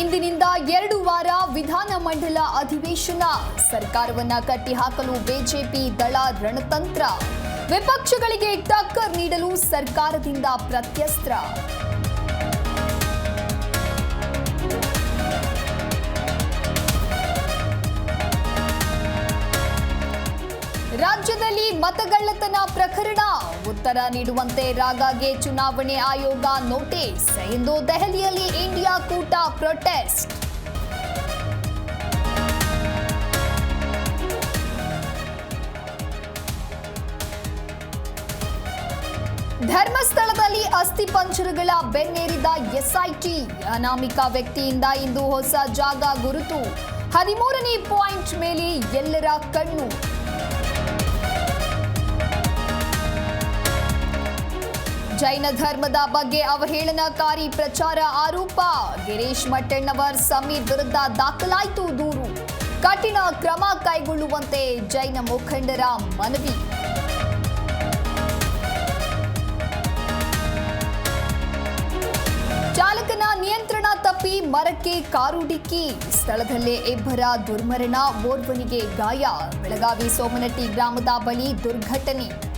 ಇಂದಿನಿಂದ ಎರಡು ವಾರ ವಿಧಾನಮಂಡಲ ಅಧಿವೇಶನ. ಸರ್ಕಾರವನ್ನ ಕಟ್ಟಿಹಾಕಲು ಬಿಜೆಪಿ ದಳ ರಣತಂತ್ರ. ವಿಪಕ್ಷಗಳಿಗೆ ಟಕ್ಕರ್ ನೀಡಲು ಸರ್ಕಾರದಿಂದ ಪ್ರತ್ಯಸ್ತ್ರ. ರಾಜ್ಯದಲ್ಲಿ ಮತಗಳ್ಳತನ ಪ್ರಕರಣ. ಉತ್ತರ ನೀಡುವಂತೆ ರಾಗಾಗೆ ಚುನಾವಣೆ ಆಯೋಗ ನೋಟಿಸ್. ಇಂದು ದೆಹಲಿಯಲ್ಲಿ ಇಂಡಿಯಾ ಕೂಟ ಪ್ರೊಟೆಸ್ಟ್. ಧರ್ಮಸ್ಥಳದಲ್ಲಿ ಅಸ್ಥಿ ಪಂಜರಗಳ ಬೆನ್ನೇರಿದ ಎಸ್ಐಟಿ. ಅನಾಮಿಕ ವ್ಯಕ್ತಿಯಿಂದ ಇಂದು ಹೊಸ ಜಾಗ ಗುರುತು. ಹದಿಮೂರನೇ ಪಾಯಿಂಟ್ ಮೇಲೆ ಎಲ್ಲರ ಕಣ್ಣು. ಜೈನ ಧರ್ಮದ ಬಗ್ಗೆ ಅವಹೇಳನಕಾರಿ ಪ್ರಚಾರ ಆರೋಪ. ಗಿರೀಶ್ ಮಟ್ಟಣ್ಣವರ್ ಸಮೀರ್ ವಿರುದ್ಧ ದಾಖಲಾಯಿತು ದೂರು. ಕಠಿಣ ಕ್ರಮ ಕೈಗೊಳ್ಳುವಂತೆ ಜೈನ ಮುಖಂಡರ ಮನವಿ. ಚಾಲಕನ ನಿಯಂತ್ರಣ ತಪ್ಪಿ ಮರಕ್ಕೆ ಕಾರು ಡಿಕ್ಕಿ. ಸ್ಥಳದಲ್ಲೇ ಇಬ್ಬರ ದುರ್ಮರಣ, ಓರ್ವನಿಗೆ ಗಾಯ. ಬೆಳಗಾವಿ ಸೋಮನಟ್ಟಿ ಗ್ರಾಮದ ಬಳಿ ದುರ್ಘಟನೆ.